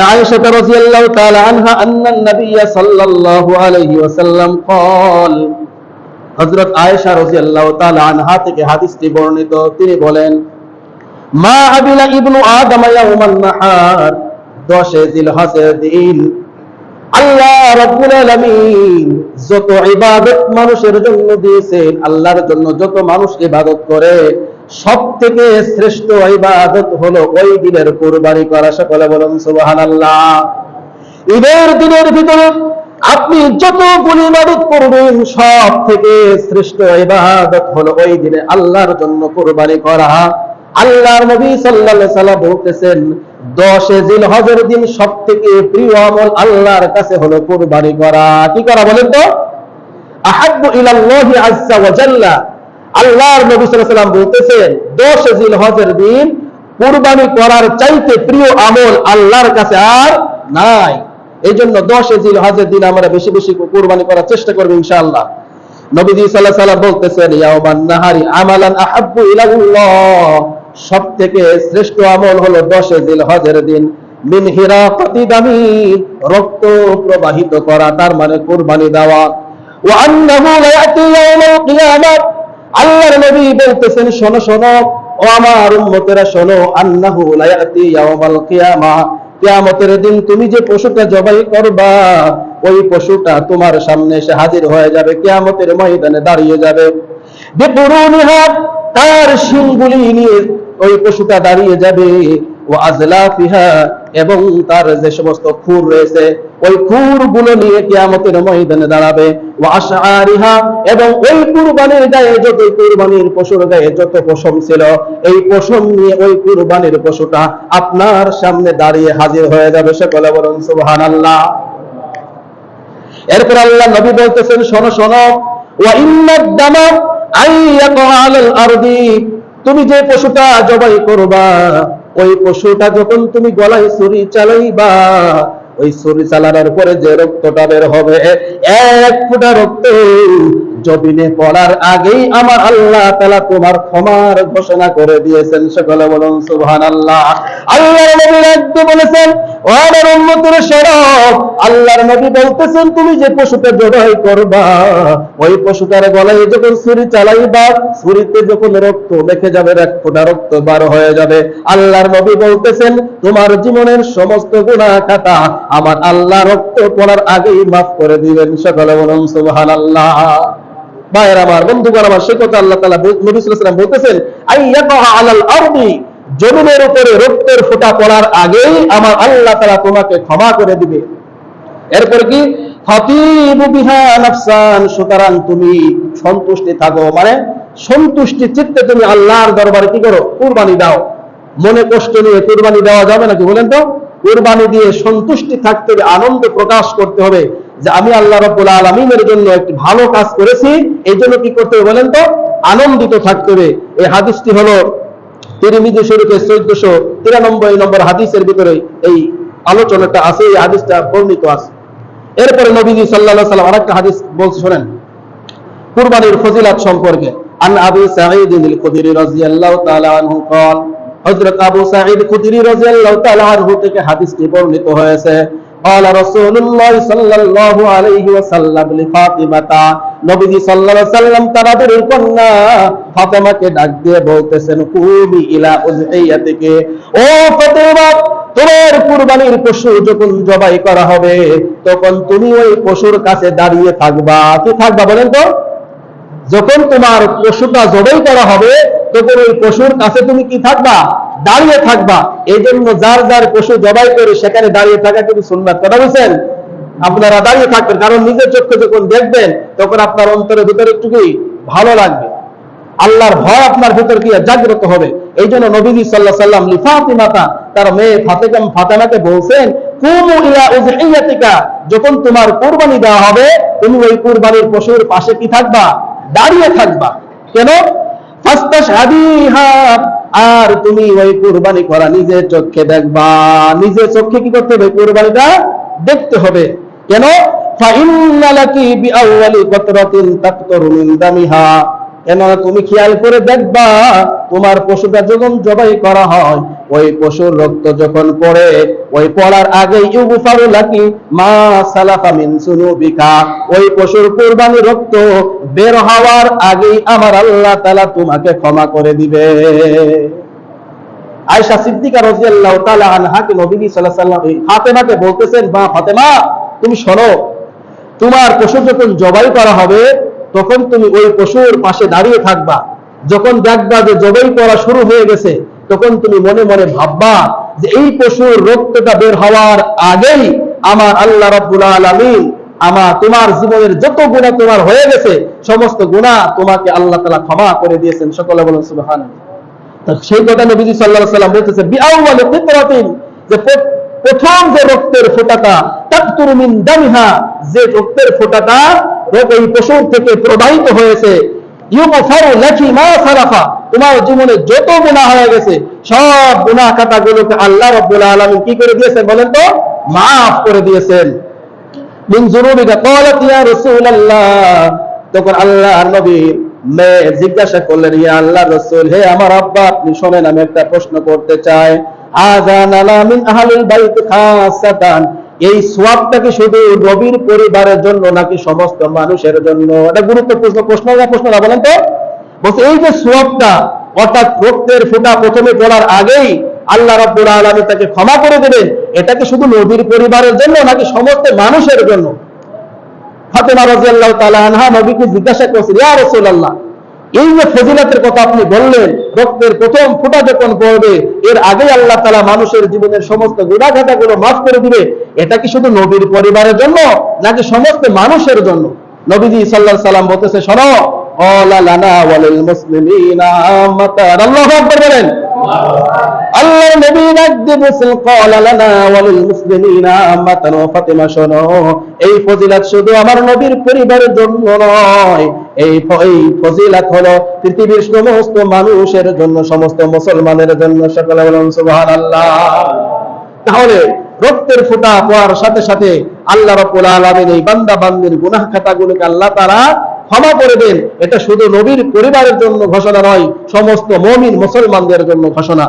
عائشة رضي الله تعالى عنها أن النبي صلى الله عليه وسلم قال হযরত আয়েশা রাদিয়াল্লাহু তাআলা আনহা থেকে হাদিসটি বর্ণিত তিনি বলেন মা আবিলা ইবনু আদম ইয়াউমান নাহার 10 জিলহজের দিন আল্লাহ রাব্বুল আলামিন যত ইবাদত মানুষের জন্য দিয়েছেন আল্লাহর জন্য যত মানুষ ইবাদত করে সব থেকে শ্রেষ্ঠ ইবাদত হলো ওই দিনের কুরবানি করা। সকলে বলুন, সুবহানাল্লাহ। ঈদের দিনের ভিতরে আপনি যতগুলি ইবাদত করবেন সব থেকে শ্রেষ্ঠ ইবাদত হলো ওই দিনে আল্লাহর জন্য কুরবানি করা। আল্লাহর নবী সাল্লাল্লাহু সাল্লাম বলতেছেন, দশে জিল হজের দিন সব থেকে প্রিয় আমল আল্লাহর কাছে হলো কুরবানি করা। কি করা বলেন তো? আহাব্বু ইলাল্লাহি আজ্জা ওয়া জাল্লা। আল্লাহর নবী সাল্লাম বলতেছেন, দশে জিল হজের দিন কুরবানি করার চাইতে প্রিয় আমল আল্লাহর কাছে আর নাই। এই জন্য দশে জিল হজের দিন আমরা বেশি বেশি কুরবানি করার চেষ্টা করব ইনশাআল্লাহ। নবীজি সাল্লাহ সাল্লাম বলতেছেন ইয়াওমান নাহারি আমালান আহাব্বু সব থেকে শ্রেষ্ঠ আমল হজের দিন। মিন হিরাকাতি দামি রক্ত প্রবাহিত করা, তার মানে কুরবানি দেওয়া। ওয়া আন্নাহু লা ইয়াতি ইয়াউমাল কিয়ামাত। আল্লাহর নবী বলতেছেন, শোনো শোনো, ও আমার উম্মতেরা, শোনো আল্লাহু লায়াতি ইয়াউমাল কিয়ামা। কিয়ামতের দিন তুমি যে পশুটা জবাই করবা, ওই পশুটা তোমার সামনে এসে হাজির হয়ে যাবে, কিয়ামতের ময়দানে দাঁড়িয়ে যাবে। বিপুরুনিহা তার শিংগুলি নিয়ে ওই পশুটা দাঁড়িয়ে যাবে। এবং তার যে সমস্ত খুর রয়েছে, ওই খুরগুলো নিয়ে কিয়ামতের ময়দানে দাঁড়াবে। ও আশআরিহা, এবং ওই কুরবানির গায়ে যত কুরবানির পশুর গায়ে যত পশম ছিল, এই পশম নিয়ে ওই কুরবানির পশুটা আপনার সামনে দাঁড়িয়ে হাজির হয়ে যাবে সকলে বলুন, সুবহানাল্লাহ। এরপর আল্লাহ নবী বলতেছেন, শোনো শোনো। ওয়া ইন্নাদ দামা আইয়াকা আরদি, তুমি যে পশুটা জবাই করবা ওই পশুটা যখন তুমি গলায় ছুরি চালাইবা, ওই ছুরি চালানোর পরে যে রক্তটা বের হবে, এক ফোঁটা রক্ত জবিনে পড়ার আগেই আমার আল্লাহ তালা তোমার ক্ষমার ঘোষণা করে দিয়েছেন। সকলে বলুন সুবহান আল্লাহ আল্লাহর নবী রাখতে বলেছেন আল্লাহর নবী বলতেছেন, তুমি যে পশুটা করবা, ওই পশুটার গলায় যখন ছুরি চালাইবা, ছুরিতে যখন রক্ত যাবে, এক রক্ত বার হয়ে যাবে। আল্লাহর নবী বলতেছেন, তোমার জীবনের সমস্ত গুনাহ খাতা আমার আল্লাহ রক্ত পড়ার আগেই মাফ করে দিবেন। সকলে বলুন, সুবহানাল্লাহ। ভাইয়ের আমার, বন্ধুগণ আমার সে কথা আল্লাহ তাআলা নবী সাল্লাল্লাহু বলতেছেন আলাল আরদি জমিনের উপরে রক্তের ফোঁটা পড়ার আগেই আমার আল্লাহ তাআলা তোমাকে ক্ষমা করে দিবে। এরপর কি? সুতরাং তুমি সন্তুষ্টি থাকো। মানে সন্তুষ্টি চিত্তে তুমি আল্লাহর দরবারে কি করো? কুরবানি দাও। মনে কষ্ট নিয়ে কুরবানি দেওয়া যাবে নাকি বলেন তো? কুরবানি দিয়ে সন্তুষ্টি থাকতে হবে আনন্দ প্রকাশ করতে হবে। যে আমি আল্লাহ রাব্বুল আলামিনের জন্য একটি ভালো কাজ করেছি এই জন্য কি করতে হবে বলেন তো আনন্দিত থাকতে হবে এই হাদিসটি হলো তিরমিজি শরীফের চোদ্দশো তিরানব্বই নম্বর হাদিসের ভিতরে এই আলোচনাটা আছে এই হাদিসটা বর্ণিত আছে এরপরে নবীজি সাল্লাল্লাহু সাল্লাম আরেকটা হাদিস বলছে শোনেন কুরবানির ফজিলাত সম্পর্কে আন আবু সাঈদ আল খুদরি রাদিয়াল্লাহু তাআলা আনহু قال হযরত আবু সাঈদ খুদরি রাদিয়াল্লাহু তাআলা আনহু থেকে হাদিসটি বর্ণিত হয়েছে قال رسول الله صلى الله عليه وسلم لفاطمه নবীজি সাল্লাল্লাহু আলাইহি সাল্লাম তাদের কন্যা ফাতেমাকে ডাক দিয়ে বলতেছেন কুমি ইলা উযহিয়াতিকে ও ফাতেমা তোমার কুরবানির পশু যখন জবাই করা হবে তখন তুমি ওই পশুর কাছে দাঁড়িয়ে থাকবা কি থাকবা বলেন তো যখন তোমার পশুটা জবাই করা হবে তখন ওই পশুর কাছে তুমি কি থাকবা? দাঁড়িয়ে থাকবা। এই জন্য যার যার পশু জবাই করে সেখানে দাঁড়িয়ে থাকা কিন্তু সুন্নাত। কথা বলছেন আপনারা দাঁড়িয়ে থাকবেন, কারণ নিজের চোখে যখন দেখবেন, তখন আপনার অন্তরের ভিতরে একটু কি? ভালো লাগবে। আল্লাহর ভয় আপনার ভিতর কি? জাগ্রত হবে। এই জন্য নবীজি সাল্লাহ সাল্লাম লিফাতিমাতা তার মেয়ে ফাতেকাম ফাতেমাকে বলছেন যখন তোমার কুরবানি দেওয়া হবে, তুমি ওই কুরবানির পশুর পাশে কি থাকবা? দাঁড়িয়ে থাকবা। কেন? আর তুমি ওই কোরবানি করা নিজের চোখে দেখবা। নিজের চোখে কি করতে হবে? কুরবানিটা দেখতে হবে। কেন? ফাইন্নালাকি বিআউয়ালি কতরাতিন তাকতরু মিন দামিহা। কেননা তুমি খেয়াল করে দেখবা, তোমার পশুটা যখন জবাই করা হয়, ওই পশুর রক্ত যখন পড়ে, ওই পড়ার আগে লাকি, মা সালাফা মিন সুনুবিকা। ওই পশুর কুরবানি রক্ত বের হওয়ার আগেই আমার আল্লাহ তোমাকে ক্ষমা করে দিবে। আয়েশা সিদ্দিকা রাদিয়াল্লাহু তাআলা নবী সাল্লাম ফাতেমাকে বলতেছেন, মা ফাতেমা, তুমি শোনো, তোমার পশু যখন জবাই করা হবে তখন তুমি ওই পশুর পাশে দাঁড়িয়ে থাকবা। যখন দেখবা যে জবাই করা শুরু হয়ে গেছে, তখন তুমি মনে মনে ভাববা যে এই পশুর রক্তটা বের হওয়ার আগেই আমার আল্লাহ রাব্বুল আলামিন আমার তোমার জীবনের যত গুণা তোমার হয়ে গেছে, সমস্ত গুণা তোমাকে আল্লাহ তাআলা ক্ষমা করে দিয়েছেন। সকলে বলেন সুবহানাল্লাহ। তা সেই কথা নবীজি আলাইহি সাল্লাম বলতেছে, বিআউয়ালি কিতরাতিন যে প্রথম যে রক্তের ফোঁটাটা, তাকতুরু মিন দামিহা, যে রক্তের ফোঁটাটা এই পশুর থেকে প্রবাহিত হয়েছে। তোমার জীবনে যত গুনাহ হয়ে গেছে, সব গুনাহ খাতাগুলোকে আল্লাহ রাব্বুল আলামিন কি করে দিয়েছেন বলেন তো? মাফ করে দিয়েছেন। তখন আল্লাহর নবী মেয়ে জিজ্ঞাসা করলেন, ইয়া আল্লাহর রাসূল, হে আমার আব্বা, আপনি শোনেন, আমি একটা প্রশ্ন করতে চাই। আযান আলা মিন আহলিল বাইত খাসাতান। এই সোয়াবটা কি শুধু নবীর পরিবারের জন্য নাকি সমস্ত মানুষের জন্য? এটা গুরুত্বপূর্ণ প্রশ্ন না প্রশ্ন না, বলেন তো। বলছে, এই যে সোয়াবটা অর্থাৎ রক্তের ফোঁটা প্রথমে পড়ার আগেই আল্লাহ রাব্বুল আলামিন তাকে ক্ষমা করে দেবেন। এটা কি শুধু নবীর পরিবারের জন্য নাকি সমস্ত মানুষের জন্য? ফাতেমা রাদিয়াল্লাহু তাআলা আনহা নবীকে জিজ্ঞাসা করছেন ইয়া রাসূলুল্লাহ এই যে ফজিলাতের কথা আপনি বললেন, রক্তের প্রথম ফোটা যখন পড়বে, এর আগে আল্লাহ তালা মানুষের জীবনের সমস্ত গুনাহগাতাগুলো মাফ করে দিবে। এটা কি শুধু নবীর পরিবারের জন্য, নাকি সমস্ত মানুষের জন্য? নবীজি সাল্লাহ সাল্লাম বলতেছে শোনো অলা ওয়ালিল মুসলিমিনা আম্মাতান। বলেন নবী ওয়ালিল মুসলিমিনা আম্মাতান ও ফাতিমা, শোনো, এই ফজিলত শুধু আমার নবীর পরিবারের জন্য নয়, এই ফজিলত হলো পৃথিবীর সমস্ত মানুষের জন্য, সমস্ত মুসলমানের জন্য, সকলে বলুন সুবহানাল্লাহ। তাহলে রক্তের ফোঁটা পড়ার সাথে সাথে আল্লাহ রাব্বুল আলামিন এই বান্দা বান্দির গুনাহ খাতাগুলোকে আল্লাহ তাআলা ক্ষমা করে দেন। এটা শুধু নবীর পরিবারের জন্য ঘোষণা নয়, সমস্ত মমিন মুসলমানদের জন্য ঘোষণা।